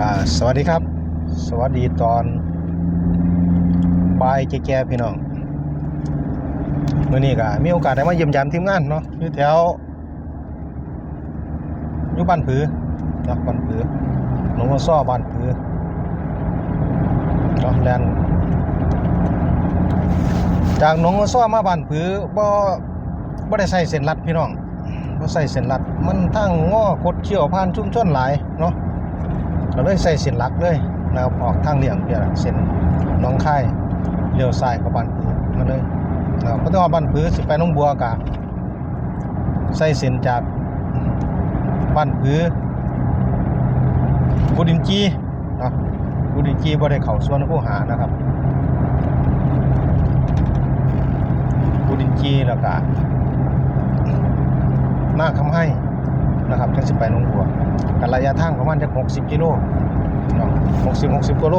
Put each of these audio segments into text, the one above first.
ก็สวัสดีครับ สวัสดีตอนบ่ายแก่ๆพี่น้องมื่อนี้ก็มีโอกาสได้มาเยี่ยมยามทีมงานเนาะอยู่แถวอยู่บ้านผือเนาะบ้านผือหนองวัวซ้อบ้านผือเนาะแลนจากหนองวัวซ้อมาบ้านผือบ่บ่ได้ใส่เส้นลัดพี่น้องบ่ใส่เส้นลัดมันทั้งง้อคดเขี้ยวผ่านชุมชนหลายเนาะ เราเลยใส่เส้นหลักเลยนะครับออกทางเลี่ยงเพียงเส้นน้องค่ายเลี้ยวซ้ายเข้าบ้านผือมาเลยนะครับพอต้องเอาบ้านผือสิไปน้องบัวกะใส่เส้นจากบ้านผือกุดินจีนะกุดินจีบ่ได้เข้าส่วนผู้หานะครับกุดินจีแล้วก็หน้าคำให้ นะครับจังสิไปหนองบัวกันระยะทางประมาณจะ60กิโลเนาะ60 60กิโล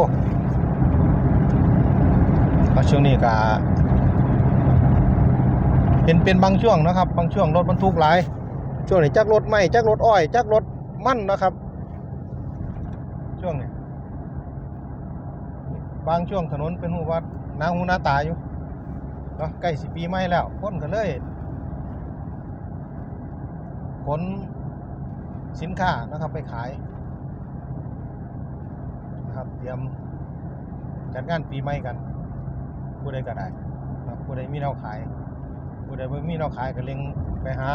ก็ช่วงนี้ก็เป็นเป็นบางช่วงนะครับ บางช่วงรถบรรทุกหลาย ช่วงนี้จักรถไหม้จักรถอ้อยจักรถมั่นนะครับ ช่วงนี้บางช่วงถนนเป็นหูวัดนาหูนาตาอยู่เนาะใกล้สิปีใหม่แล้วคนก็เลยขน สินค้านะครับไปขายนะครับเตรียมจัดงานปีใหม่กัน ผู้ใดก็ได้นะผู้ใดมีแนวขาย ผู้ใดบ่มีแนวขายก็เล็งไปหา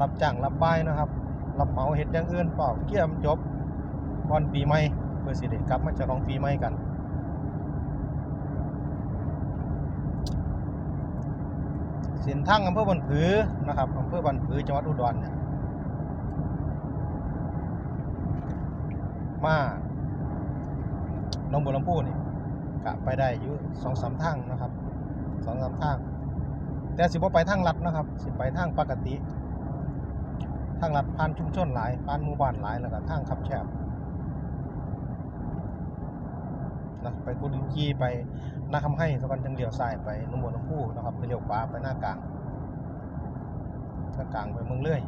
รับจ้างรับบ่ายนะครับ รับเหมาเฮ็ดอย่างอื่นเปล่าเกี่ยมจบก่อนปีใหม่เพื่อสิได้กลับมาฉลองปีใหม่กันเส้นทางอำเภอบันผือนะครับอำเภอบันผือจังหวัดอุดรเนี่ย มาหน้องบัวลำพูนี่กะไปได้อยู่สองสามทางนะครับสองสามทาง แต่สิบ่ไปทางลัดนะครับ สิไปทางปกติทางลัดผ่านชุมชนหลายผ่านหมู่บ้านหลายแล้วก็ทางขับแคบนะไปกุดินจีไปนาคำให้สะกันจังเลี้ยวซ้ายไปหน้องบัวลำพูนะครับไปเลี้ยวขวาไปหน้ากลางหน้ากลางไปเมืองเลื่อย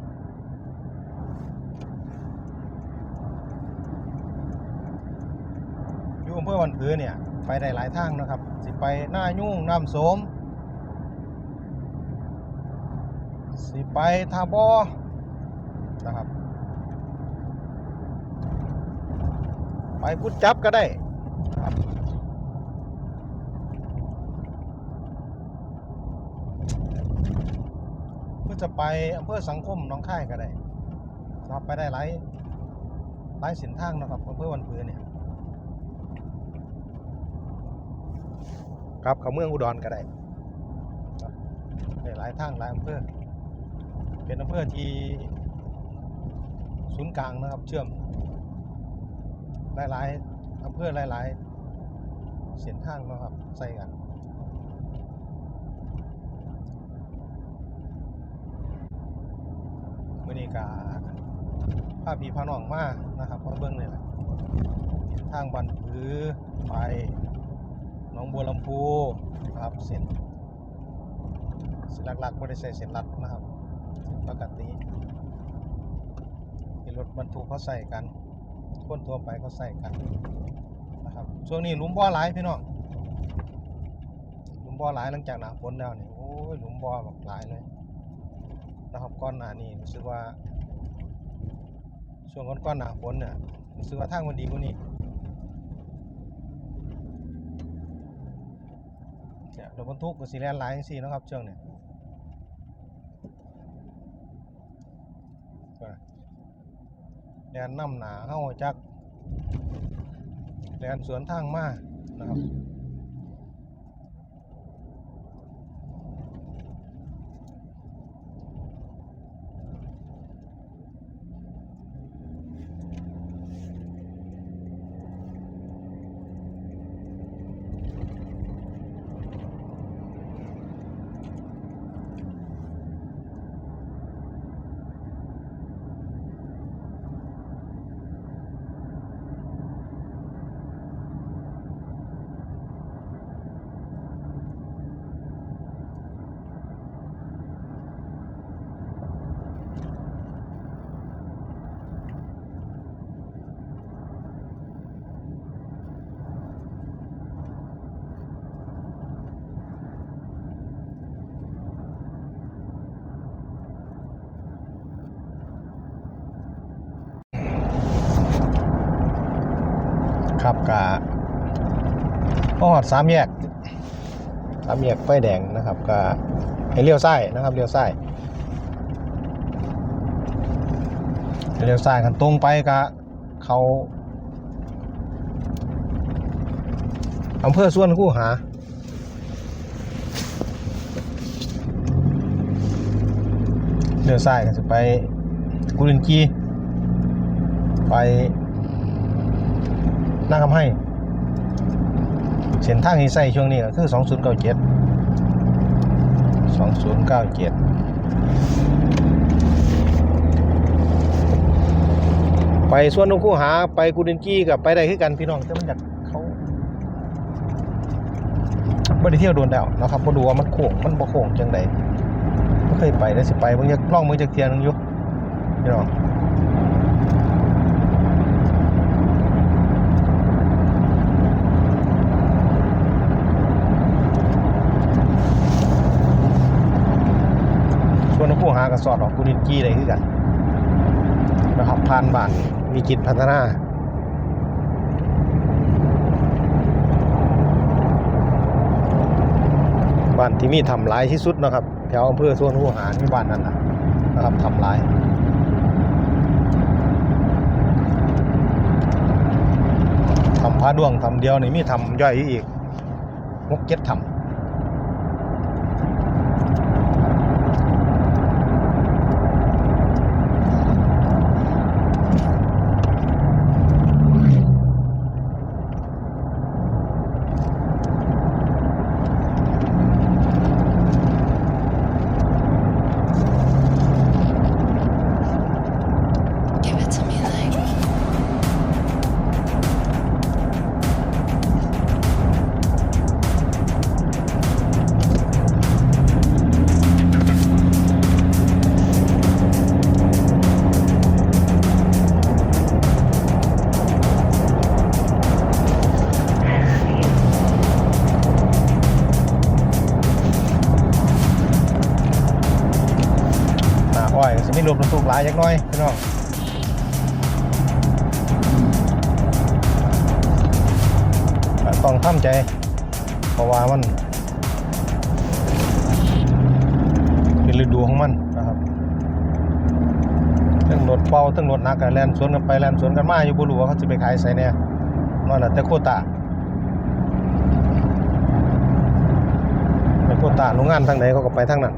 อยู่อำเภอวันผือเนี่ย ไปได้หลายทางนะครับ สิไปหน้ายุ่งน้ำโสม สิไปทาบอนะครับ ไปพุทธจับก็ได้ครับเพื่อจะไปอำเภอสังคมน้องค่ายก็ได้นะครับไปได้หลายหลายเส้นทางนะครับอำเภอวันผือเนี่ย ครับเขาเมืองอุดรก็ได้หลายทางหลายอำเภอเป็นอำเภอที่ศูนย์กลางนะครับ เชื่อม หลายๆอำเภอหลาย ๆ เส้นทางนะครับใส่กันมื่อนี้กาพาพีพาน้องมานะครับมาเบิ้งเลยแหละทางบันผือไป น้องบัวลำพูนะครับเส้นเส้นหลักๆไม่ได้ใส่เส้นลัดนะครับปกติที่รถบรรทุกเขาใส่กันคนทั่วไปเขาใส่กันนะครับช่วงนี้หลุมบ่อหลายพี่น้องหลุมบ่อหลายหลังจากหนาฝนแล้วนี่โอ้ยหลุมบ่อแบบหลายเลยนะครับก้อนหนานี่รู้สึกว่าช่วงก้อนหนาฝนเนี่ยรู้สึกว่าทางมันดีกว่านี้ เนี่ยรถบรรทุกกับสีแลนหลายจังซี่นะครับช่วงเนี่ยแลนน้ำหนาเข้าจักแลนสวนทางมานะครับ กะพอหอดสามแยกสามแยกไฟแดงนะครับกะให้เลี้ยวซ้ายนะครับเลี้ยวซ้ายเลี้ยวซ้ายกันตรงไปกะเขาอำเภอส่วนคู่หาเลี้ยวซ้ายก็จะไปกุรินจีไป หน้าคำให้ เส้นทางที่ใส่ช่วงนี้ก็คือ2097 2097ไปส่วนนกคู่หาไปกุดินกี้กับไปได้คือกันพี่น้องแต่มันอยากเขาไม่ได้เที่ยวโดนแล้วนะครับมาดูว่ามันโค้งมันบ่โค้งจังไดไม่เคยไปได้สิไปเบิ่งอยากลองมือจากเทียหนึงอยู่พี่น้องสวนน สอดออกกุดินกี้ได้คือกันนะครับผ่านบ้านมีจิตพัฒนาบ้านที่มีทำลายที่สุดนะครับแถวอำเภอส่วนหัวหารมีบ้านนั้นนะนะครับทำลายทำพระดวงทำเดียวนี่มีทำย่อยอีกงกเจ็ดทำ หลายจักหน้อยพี่น้องต้องทำใจ เพราะว่ามัน เป็นฤดูของมันนะครับทั้งรถเบาทั้งรถนักกันแล่นสวนกันไปแล่นสวนกันมาอยู่บ่รู้ว่าเขาจะไปขายไสเนี่ยนั่นแหละแต่โคตาไปโคตาโรงงานทางไหนเขาก็ไปทางนั้น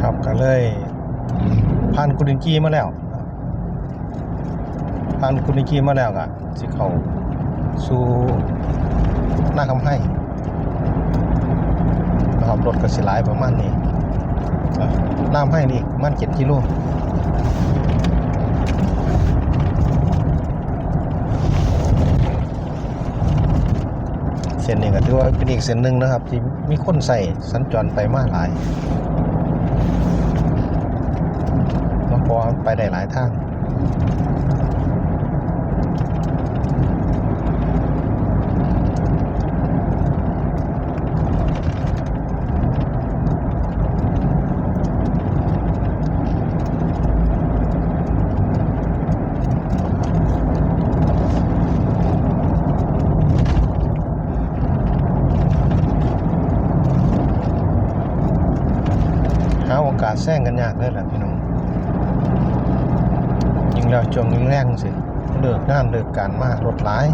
ครับ ก็เลยผ่านกุดินกี้มาแล้วผ่านกุดินกี้มาแล้วก็สิเขาสู่หน้าคำให้นะครับรถก็สิหลายประมาณนี้น้ำให้นี่มันเจ็ดกิโลเส้นนี้ก็ถือว่าเป็นอีกเส้นหนึ่งนะครับ ที่มีคนใส่สัญจรไปมาหลาย เนาะเพราะว่ามัน ไปได้หลายทางหาโอกาสแซงกันยากเลยแหละพี่น้องยิง แล้วจวงแรงสิเลิกงานเลิกการมากรถหลาย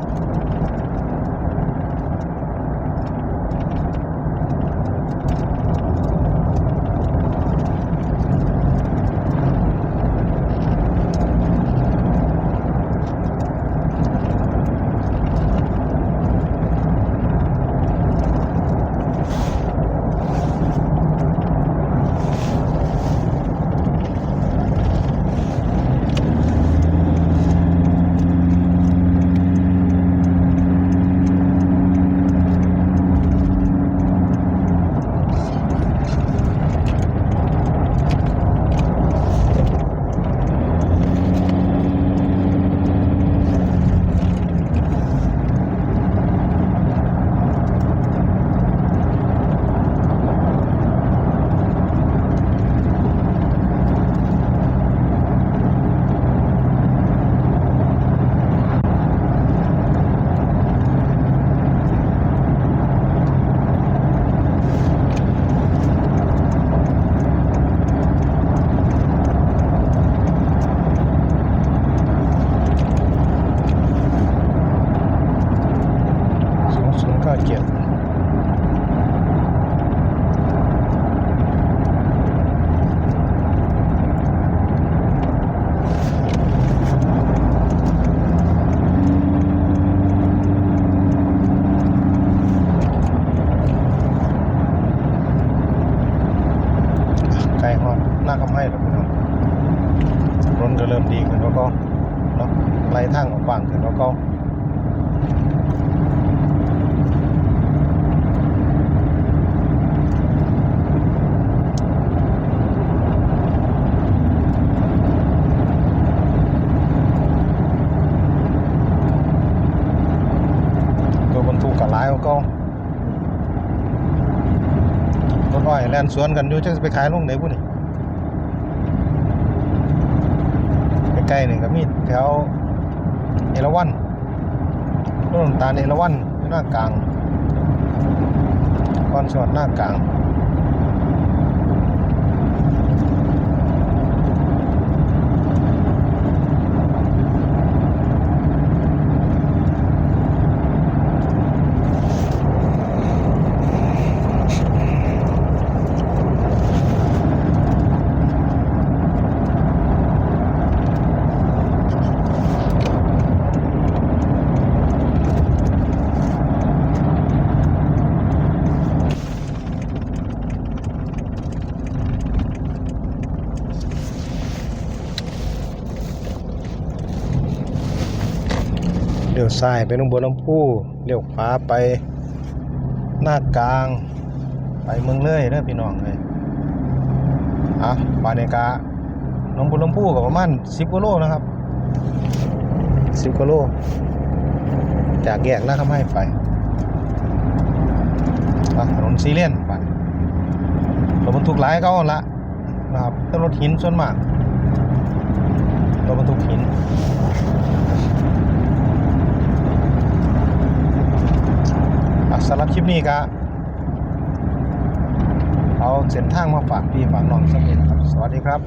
าเกียรไกลห้องหน้าคำให้หรอกพี่น้องรถก็เริ่มดีขึ้นแล้วก็เนาะไหลทางออกกว้างขึ้นแล้วก็ อ้อยแล่นสวนกันอยู่จะไปขายลงไหนบุนี่ใกล้ๆนี่ก็มีแถวเอราวัณต้นน้ำตาลเอราวัณหน้ากลางก้อนสอดหน้ากลาง ลี้ยวซ้ายไปหนองบัวลำพูเลี้ยวขวาไปหน้ากลาง ไปเมืองเลยเด้อพี่น้องเลยอะบานเนกาหนองบัวลำพูกับประมาณ10กิโลนะครับ10กิโลจากแยกหน้าคำให้ไปถนนซีเลียนไปรถบรรทุกหลายเขาหั่นละนะครับแต่รถหินส่วนมากรถบรรทุกหิน สำหรับคลิปนี้ก็เอาเส้นทางมาฝากพี่ฝากน้องสักนิดครับ สวัสดีครับ